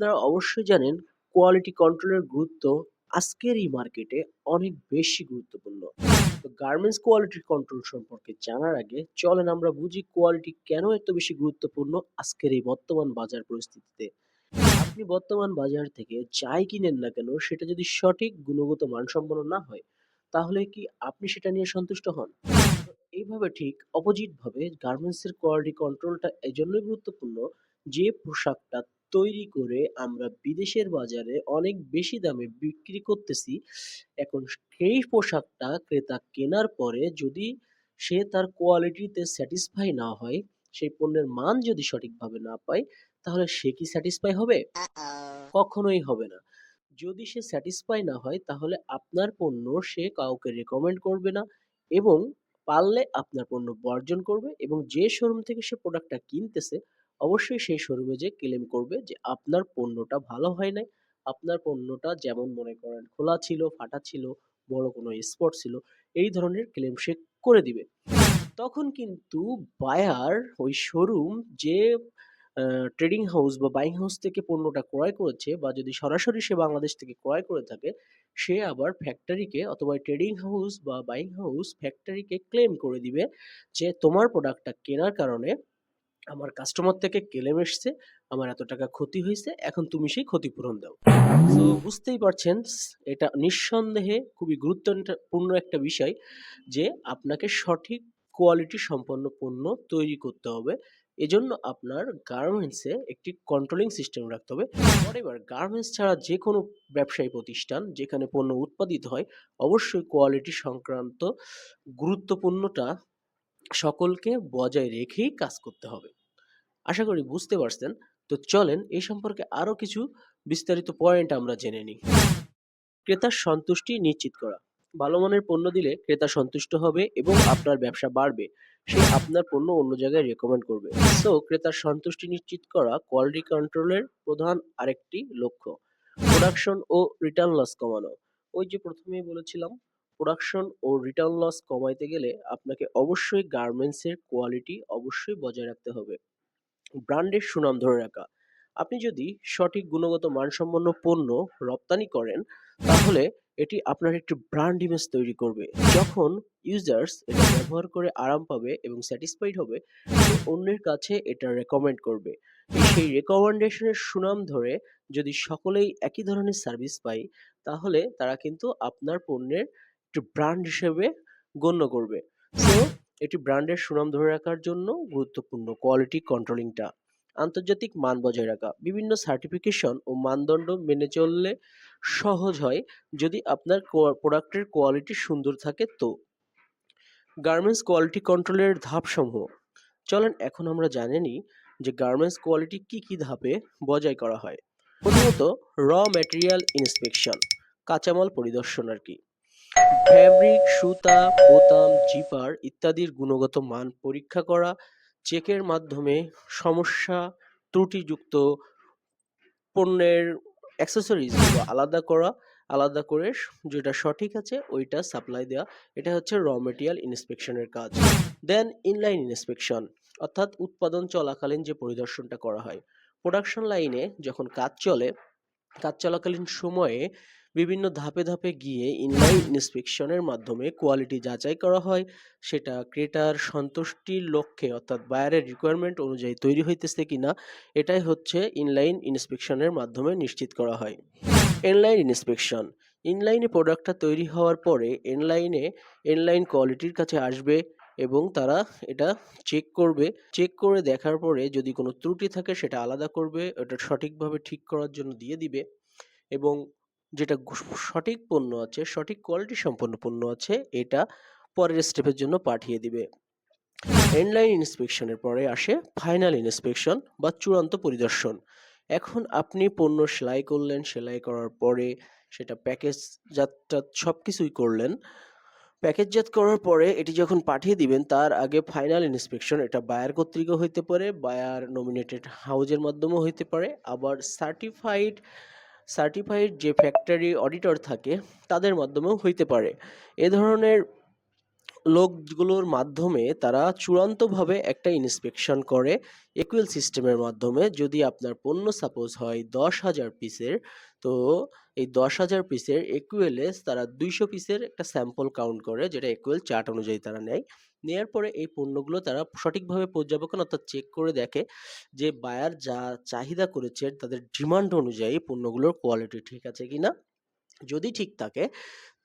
আপনারা অবশ্যই জানেন কোয়ালিটি কন্ট্রোলের গুরুত্ব আজকের এই মার্কেটে অনেক বেশি গুরুত্বপূর্ণ। তো গার্মেন্টস কোয়ালিটি কন্ট্রোল সম্পর্কে জানার আগে চলেন আমরা বুঝি কোয়ালিটি কেন এত বেশি গুরুত্বপূর্ণ আজকের এই বর্তমান বাজার পরিস্থিতিতে। আপনি বর্তমান বাজার থেকে যাই কিনেন না কেন সেটা যদি সঠিক গুণগত মানসম্পন্ন না হয়, তাহলে কি আপনি সেটা নিয়ে সন্তুষ্ট হন? এইভাবে ঠিক অপোজিট ভাবে গার্মেন্টসের কোয়ালিটি কন্ট্রোলটা এজন্যই গুরুত্বপূর্ণ যে পোশাকটা তৈরি করে আমরা বিদেশের বাজারে অনেক বেশি দামে বিক্রি করতেছি, এখন সেই পোশাকটা ক্রেতা কেনার পরে যদি সে তার কোয়ালিটিতে স্যাটিসফাই না হয়, সেই পণ্যের মান যদি সঠিকভাবে না পায়, তাহলে সে কি স্যাটিসফাই হবে? কখনোই হবে না। যদি সে স্যাটিসফাই না হয় তাহলে আপনার পণ্য সে কাউকে রেকমেন্ড করবে না এবং পারলে আপনার পণ্য বর্জন করবে এবং যে শোরুম থেকে সে প্রোডাক্টটা কিনতেছে অবশ্যই সেই শোরুমে যেয়ে ক্লেম করবে যে আপনার পণ্যটা ভালো হয় নাই। আপনার পণ্যটা যেমন মনে করেন খোলা ছিল, ফাটা ছিল, বড় কোনো স্পট ছিল, এই ধরনের ক্লেম সে করে দিবে। তখন কিন্তু বায়ার ওই শোরুম যে ট্রেডিং হাউস বা বাইং হাউস থেকে পণ্যটা ক্রয় করেছে বা যদি সরাসরি সে বাংলাদেশ থেকে ক্রয় করে থাকে, সে আবার ফ্যাক্টরিকে অথবা ট্রেডিং হাউস বা বাইং হাউস ফ্যাক্টরিকে ক্লেম করে দিবে যে, "তোমার প্রোডাক্টটা কেনার কারণে আমার কাস্টমার থেকে ক্লেম এসছে, আমার এত টাকা ক্ষতি হয়েছে এখন তুমি সেই ক্ষতিপূরণ দাও।" তো বুঝতেই পারছেন এটা নিঃসন্দেহে খুবই গুরুত্বপূর্ণ একটা বিষয় যে আপনাকে সঠিক কোয়ালিটি সম্পন্ন পণ্য তৈরি করতে হবে। এজন্য আপনার গার্মেন্টসে একটি কন্ট্রোলিং সিস্টেম রাখতে হবে। হোয়াটএভার গার্মেন্টস ছাড়া যে কোনো ব্যবসায়ী প্রতিষ্ঠান যেখানে পণ্য উৎপাদিত হয়, অবশ্যই কোয়ালিটি সংক্রান্ত গুরুত্বপূর্ণটা সকলকে বজায় রেখেই কাজ করতে হবে। আশা করি বুঝতে পারছেন। তো চলেন এই সম্পর্কে আরও কিছু বিস্তারিত পয়েন্ট আমরা জেনে নিই। ক্রেতার সন্তুষ্টি নিশ্চিত করা। ভালো মানের পণ্য দিলে ক্রেতা সন্তুষ্ট হবে এবং আপনার ব্যবসা বাড়বে। সে আপনার পণ্য অন্য জায়গায় রেকমেন্ড করবে। সো ক্রেতার সন্তুষ্টি নিশ্চিত করা কোয়ালিটি কন্ট্রোলের প্রধান আরেকটি লক্ষ্য। প্রোডাকশন ও রিটার্ন লস কমানো। ওই যে প্রথমেই বলেছিলাম প্রোডাকশন ও রিটার্ন লস কমাইতে গেলে আপনাকে অবশ্যই গার্মেন্টসের কোয়ালিটি অবশ্যই বজায় রাখতে হবে। ব্র্যান্ডের সুনাম ধরে রাখা। আপনি যদি সঠিক গুণগত মানসম্পন্ন পণ্য রপ্তানি করেন, তাহলে এটি আপনার একটি ব্র্যান্ড ইমেজ তৈরি করবে। যখন ইউজার্স এটা ব্যবহার করে আরাম পাবে এবং স্যাটিসফাইড হবে, অন্যের কাছে এটা রেকমেন্ড করবে। সেই রেকমেন্ডেশনের সুনাম ধরে যদি সকলেই একই ধরনের সার্ভিস পায়, তাহলে তারা কিন্তু আপনার পণ্যের একটি ব্র্যান্ড হিসেবে গণ্য করবে। সো এটি ব্র্যান্ডের সুনাম ধরে রাখার জন্য গুরুত্বপূর্ণ কোয়ালিটি কন্ট্রোলিংটা। আন্তর্জাতিক মান বজায় রাখা। বিভিন্ন সার্টিফিকেশন ও মানদণ্ড মেনে চললে সহজ হয় যদি আপনার প্রোডাক্টের কোয়ালিটি সুন্দর থাকে তো। গার্মেন্টস কোয়ালিটি কন্ট্রোলের ধাপসমূহ। চলেন এখন আমরা জেনে নিই যে গার্মেন্টস কোয়ালিটি কি, কি ধাপে বজায় করা হয়। প্রথমত র ম্যাটেরিয়াল ইন্সপেকশন কাঁচামাল পরিদর্শন আরকি। ফ্যাব্রিক, সুতা, বোতাম, জিপার ইত্যাদির গুণগত মান পরীক্ষা করা, চেকের মাধ্যমে সমস্যা, ত্রুটিযুক্ত পণ্যের অ্যাক্সেসরিজগুলো আলাদা করা, আলাদা করে যেটা সঠিক আছে ওইটা সাপ্লাই দেওয়া। এটা হচ্ছে র ম্যাটেরিয়াল ইন্সপেকশন এর কাজ। দেন ইনলাইন ইন্সপেকশন অর্থাৎ উৎপাদন চলাকালীন যে পরিদর্শনটা করা হয়। প্রোডাকশন লাইনে যখন কাজ চলে, কাজ চলাকালীন সময়ে বিভিন্ন ধাপে, ধাপে গিয়ে ইনলাইন ইন্সপেকশন এর মাধ্যমে কোয়ালিটি যাচাই করা হয়। সেটা ক্রেতার সন্তুষ্টির লক্ষ্যে অর্থাৎ বায়ারের রিকোয়ারমেন্ট অনুযায়ী তৈরি হইতেছে কিনা, এটাই হচ্ছে ইনলাইন ইন্সপেকশনের মাধ্যমে নিশ্চিত করা হয়। ইনলাইন ইন্সপেকশন ইনলাইনে প্রোডাক্টটা তৈরি হওয়ার পরে এনলাইনে এনলাইন কোয়ালিটির কাছে আসবে এবং তারা এটা চেক করবে। চেক করে দেখার পরে যদি কোনো ত্রুটি থাকে সেটা আলাদা করবে। ওটা সঠিকভাবে ঠিক করার জন্য দিয়ে দিবে এবং যেটা সঠিক পণ্য আছে, সঠিক কোয়ালিটি সম্পন্ন পণ্য আছে, এটা পরের স্টেপের জন্য পাঠিয়ে দিবে। ইনলাইন ইন্সপেকশনের পরে আসে ফাইনাল ইন্সপেকশন বা চূড়ান্ত পরিদর্শন। এখন আপনি পণ্য সেলাই করলেন, সেলাই করার পরে সেটা প্যাকেজজাত-টাত সবকিছুই করলেন। প্যাকেজজাত করার পরে এটি যখন পাঠিয়ে দিবেন তার আগে ফাইনাল ইন্সপেকশন এটা বায়ার কর্তৃকও হইতে পারে, বায়ার নমিনেটেড হাউজের মাধ্যমেও হইতে পারে। আবার সার্টিফাইড সার্টিফাইড যে ফ্যাক্টরি অডিটর থাকে, তাদের মাধ্যমেও হইতে পারে। এ ধরনের লোকগুলোর মাধ্যমে তারা চূড়ান্তভাবে একটা ইন্সপেকশন করে একুয়েল সিস্টেমের মাধ্যমে যদি আপনার পণ্য সাপোজ হয় দশ হাজার পিসের তো এই দশ হাজার পিসের একুয়েলে তারা দুইশো পিসের একটা স্যাম্পল কাউন্ট করে, যেটা একুয়েল চার্ট অনুযায়ী তারা নেয়। নেয়ার পরে এই পণ্যগুলো তারা সঠিকভাবে পর্যবেক্ষণ অর্থাৎ চেক করে দেখে যে বায়ার যা চাহিদা করেছে তাদের ডিমান্ড অনুযায়ী পণ্যগুলোর কোয়ালিটি ঠিক আছে কি না। যদি ঠিক থাকে,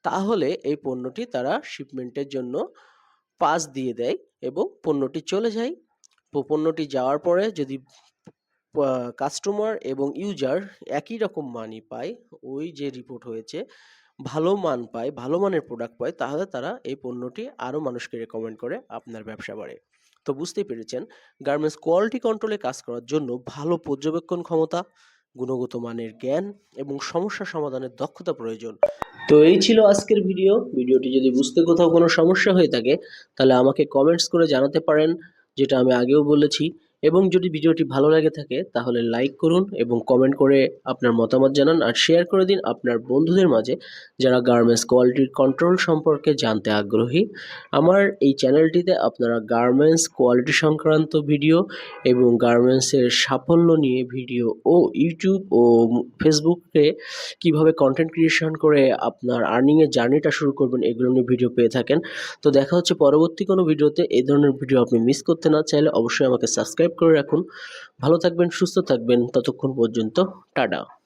তাহলে এই পণ্যটি তারা শিপমেন্টের জন্য পাস দিয়ে দেয় এবং পণ্যটি চলে যায়। পণ্যটি যাওয়ার পরে যদি কাস্টমার এবং ইউজার একই রকম মানই পায়। ওই যে রিপোর্ট হয়েছে, ভালো মান পায়, ভালো মানের প্রোডাক্ট পায়, তাহলে তারা এই পণ্যটি আরও মানুষকে রেকমেন্ড করে আপনার ব্যবসা বাড়ে। তো বুঝতেই পেরেছেন গার্মেন্টস কোয়ালিটি কন্ট্রোলে কাজ করার জন্য ভালো পর্যবেক্ষণ ক্ষমতা, গুণগত মানের জ্ঞান এবং সমস্যা সমাধানের দক্ষতা প্রয়োজন। তো এই ছিল আজকের ভিডিও ভিডিওটি যদি বুঝতে কোথাও কোনো সমস্যা হয়ে থাকে, তাহলে আমাকে কমেন্টস করে জানাতে পারেন, যেটা আমি আগেও বলেছি। এবং যদি ভিডিওটি ভালো লাগে থাকে, তাহলে লাইক করুন এবং কমেন্ট করে আপনার মতামত জানান আর শেয়ার করে দিন আপনার বন্ধুদের মাঝে যারা গার্মেন্টস কোয়ালিটির কন্ট্রোল সম্পর্কে জানতে আগ্রহী। আমার এই চ্যানেলটিতে আপনারা গার্মেন্টস কোয়ালিটি সংক্রান্ত ভিডিও এবং গার্মেন্টসের সাফল্য নিয়ে ভিডিও ও ইউটিউব ও ফেসবুকে কীভাবে কন্টেন্ট ক্রিয়েশন করে আপনার আর্নিংয়ের জার্নিটা শুরু করবেন, এগুলো নিয়ে ভিডিও পেয়ে থাকেন। তো দেখা হচ্ছে পরবর্তী কোনো ভিডিওতে এই ধরনের ভিডিও আপনি মিস করতে না চাইলে অবশ্যই আমাকে সাবস্ক্রাইব করে রাখুন। ভালো থাকবেন সুস্থ থাকবেন। ততক্ষণ পর্যন্ত টাটা।